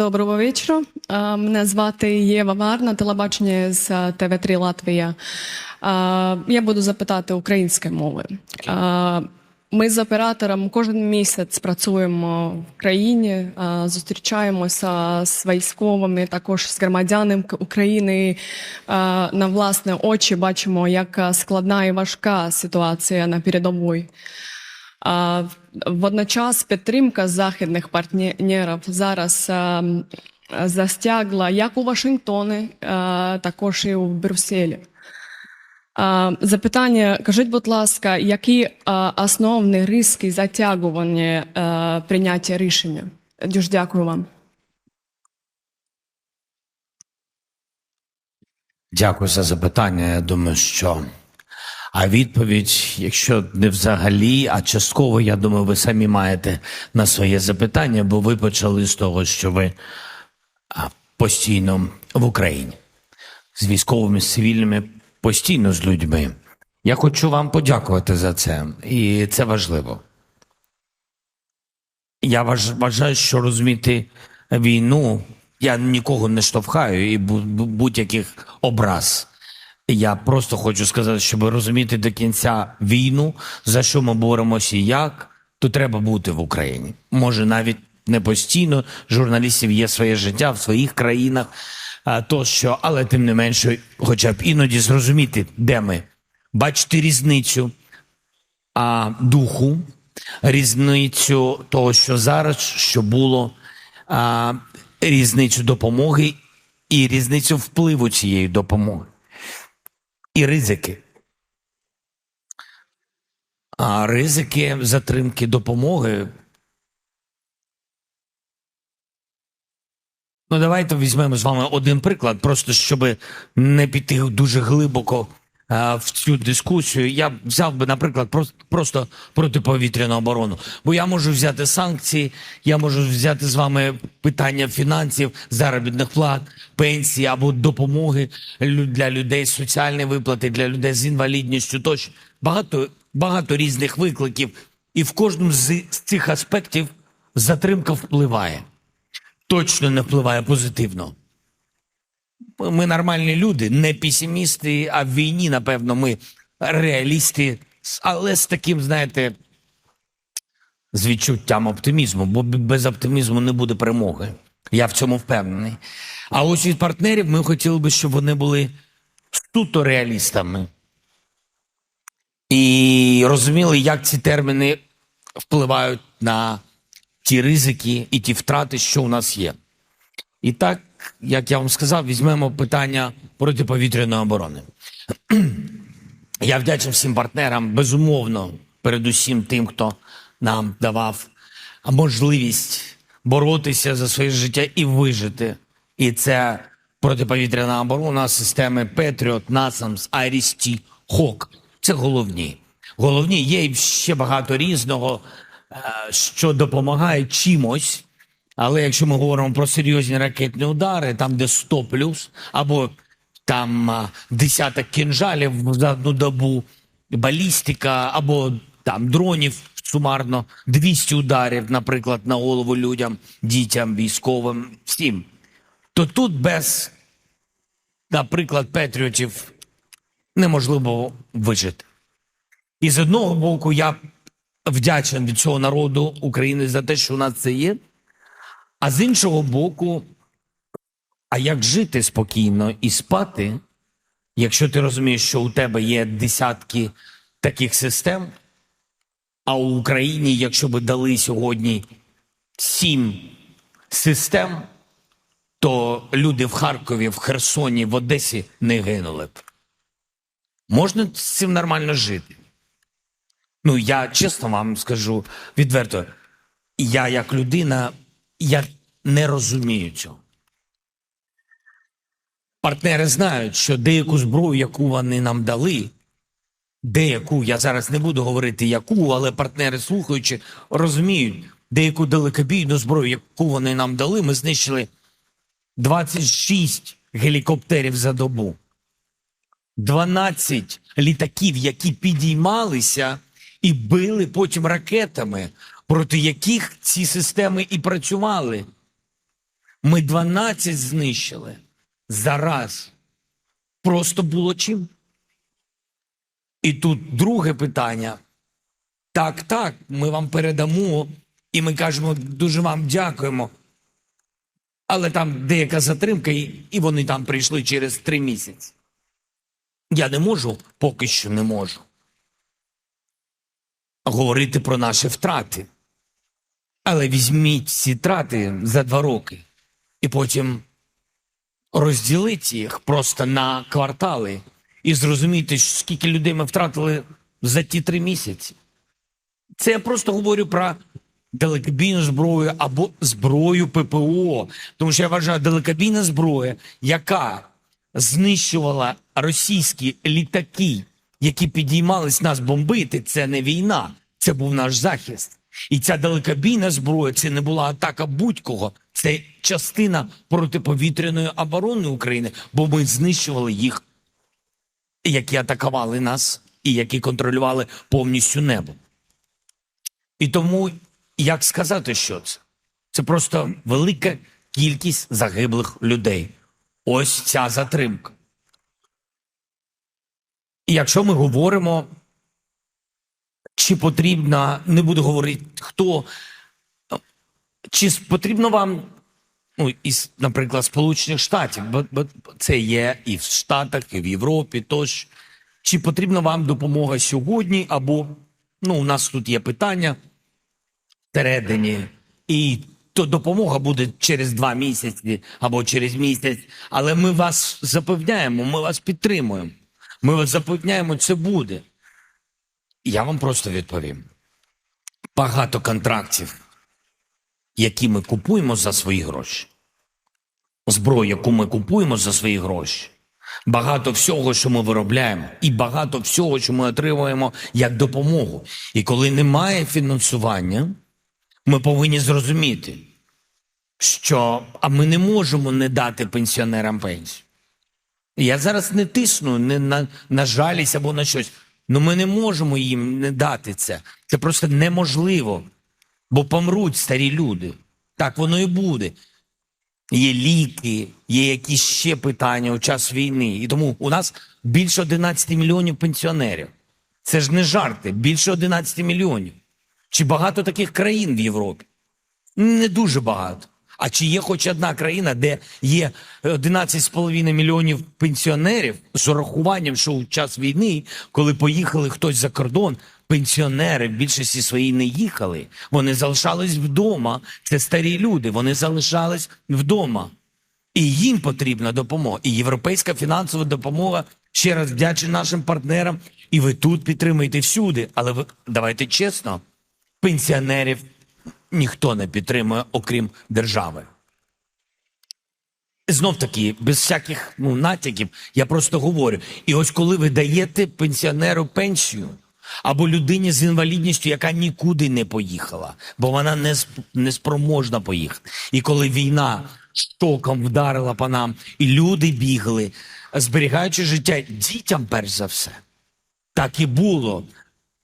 доброго вечора. Мене звати Єва Варна, телебачення з е, ТВ3 Латвія. Я буду запитати української мови. Ми з оператором кожен місяць працюємо в країні, зустрічаємося з військовими, також з громадянами України. На власне очі бачимо, як складна і важка ситуація на передовій. Водночас підтримка західних партнерів зараз застягла як у Вашингтоні, також і у Брюсселі. Запитання, кажіть, будь ласка, які основні риски затягування прийняття рішення? Дуже дякую вам. Дякую за запитання. Я думаю, що а відповідь, якщо не взагалі, а частково, я думаю, ви самі маєте на своє запитання, бо ви почали з того, що ви постійно в Україні з військовими, з цивільними, постійно з людьми. Я хочу вам подякувати за це, і це важливо. Я важ- вважаю, що розуміти війну, я нікого не штовхаю і бу- бу- будь-яких образ. Я просто хочу сказати, щоб розуміти до кінця війну, за що ми боремося і як, то треба бути в Україні. Може, навіть не постійно. Журналістів є своє життя в своїх країнах, тощо, але тим не менше, хоча б іноді зрозуміти, де ми. Бачити різницю а, духу, різницю того, що зараз, що було, а, різницю допомоги і різницю впливу цієї допомоги. І ризики. А ризики затримки допомоги. Ну, давайте візьмемо з вами один приклад, просто щоб не піти дуже глибоко в цю дискусію. Я взяв би, наприклад, просто, протиповітряну оборону. Бо я можу взяти санкції, я можу взяти з вами питання фінансів, заробітних плат, пенсії або допомоги для людей, соціальні виплати для людей з інвалідністю. Тощо багато, багато різних викликів, і в кожному з цих аспектів затримка впливає точно не впливає позитивно. Ми нормальні люди, не песимісти, а в війні, напевно, ми реалісти, але з таким, знаєте, з відчуттям оптимізму, бо без оптимізму не буде перемоги. Я в цьому впевнений. А ось від партнерів ми хотіли би, щоб вони були суто реалістами і розуміли, як ці терміни впливають на ті ризики і ті втрати, що у нас є. І так, як я вам сказав, візьмемо питання протиповітряної оборони. Я вдячний всім партнерам, безумовно, передусім тим, хто нам давав можливість боротися за своє життя і вижити. І це протиповітряна оборона, системи Петріот, Насамс, Айрісті, Хок. Це головні. Головні є ще багато різного, е, що допомагає чимось. Але якщо ми говоримо про серйозні ракетні удари, там де 100 плюс, або там десяток кінжалів за одну добу, балістика, або там дронів сумарно 200 ударів, наприклад, на голову людям, дітям, військовим, всім, то тут без, наприклад, патріотів неможливо вижити. І з одного боку, я вдячний від цього народу України за те, що у нас це є. А з іншого боку, а як жити спокійно і спати, якщо ти розумієш, що у тебе є десятки таких систем, а у Україні, якщо би дали сьогодні сім систем, то люди в Харкові, в Херсоні, в Одесі не гинули б. Можна з цим нормально жити? Ну, я чесно вам скажу відверто, я як людина, я не розумію цього. Партнери знають, що деяку зброю, яку вони нам дали, деяку, я зараз не буду говорити яку, але партнери, слухаючи, розуміють, деяку далекобійну зброю, яку вони нам дали, ми знищили 26 гелікоптерів за добу. 12 літаків, які підіймалися і били потім ракетами, проти яких ці системи і працювали. Ми 12 знищили зараз. Просто було чим. І тут друге питання. Так, так, ми вам передамо, і ми кажемо, дуже вам дякуємо. Але там деяка затримка, і, і вони там прийшли через три місяці. Я не можу, поки що не можу. Говорити про наші втрати. Але візьміть ці трати за два роки і потім розділіть їх просто на квартали і зрозумійте, що скільки людей ми втратили за ті три місяці. Це я просто говорю про далекобійну зброю або зброю ППО. Тому що я вважаю, далекобійна зброя, яка знищувала російські літаки, які підіймались нас бомбити, це не війна, це був наш захист. І ця далекобійна зброя це не була атака будь-кого, це частина протиповітряної оборони України, бо ми знищували їх, які атакували нас і які контролювали повністю небо. І тому як сказати, що це? Це просто велика кількість загиблих людей. Ось ця затримка. І якщо ми говоримо, чи потрібно, не буду говорити хто, чи потрібно вам, ну, із, наприклад, Сполучених Штатів, бо, бо це є і в Штатах, і в Європі тощо. Чи потрібна вам допомога сьогодні, або ну, у нас тут є питання всередині, і то допомога буде через два місяці або через місяць. Але ми вас запевняємо, ми вас підтримуємо. Ми вас запевняємо, це буде. Я вам просто відповім: багато контрактів, які ми купуємо за свої гроші, зброю, яку ми купуємо за свої гроші. Багато всього, що ми виробляємо, і багато всього, що ми отримуємо як допомогу. І коли немає фінансування, ми повинні зрозуміти, що а ми не можемо не дати пенсіонерам пенсію. Я зараз не тисну не на, на жалість або на щось. Ну ми не можемо їм не дати це. Це просто неможливо. Бо помруть старі люди. Так воно і буде. Є ліки, є якісь ще питання у час війни. І тому у нас більше 11 мільйонів пенсіонерів. Це ж не жарти, більше 11 мільйонів. Чи багато таких країн в Європі? Не дуже багато. А чи є хоч одна країна, де є 11,5 мільйонів пенсіонерів з урахуванням, що у час війни, коли поїхали хтось за кордон, пенсіонери в більшості своїй не їхали. Вони залишались вдома. Це старі люди. Вони залишались вдома. І їм потрібна допомога. І європейська фінансова допомога. Ще раз вдячний нашим партнерам. І ви тут підтримуєте всюди. Але ви давайте чесно, пенсіонерів ніхто не підтримує, окрім держави. Знов таки, без всяких ну, натяків, я просто говорю. І ось коли ви даєте пенсіонеру пенсію або людині з інвалідністю, яка нікуди не поїхала, бо вона не, не спроможна поїхати. І коли війна штоком вдарила по нам, і люди бігли, зберігаючи життя дітям, перш за все. Так і було.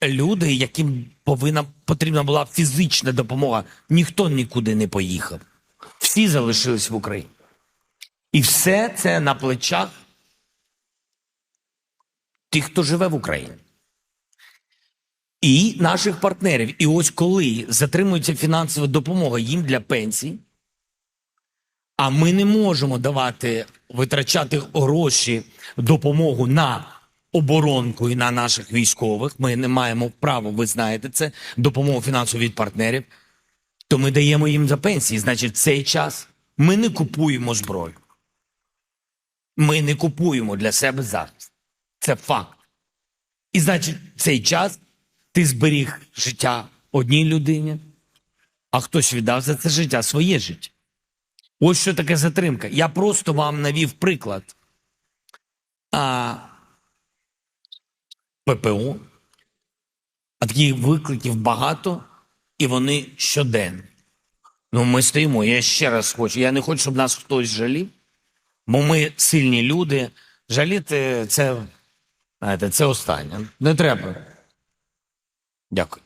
Люди, яким повинна потрібна була фізична допомога, ніхто нікуди не поїхав. Всі залишились в Україні. І все це на плечах тих, хто живе в Україні. І наших партнерів. І ось коли затримується фінансова допомога їм для пенсій, а ми не можемо давати витрачати гроші, допомогу на оборонку і на наших військових. Ми не маємо права, ви знаєте це, допомогу фінансову від партнерів. То ми даємо їм за пенсії. Значить, в цей час ми не купуємо зброю. Ми не купуємо для себе захист. Це факт. І значить, в цей час ти зберіг життя одній людині, а хтось віддав за це життя своє життя. Ось що таке затримка. Я просто вам навів приклад. А ППО. А таких викликів багато, і вони щоденні. Ну, ми стоїмо. Я ще раз хочу. Я не хочу, щоб нас хтось жалів, бо ми сильні люди. Жаліти це, знаєте, це останнє. Не треба. Дякую.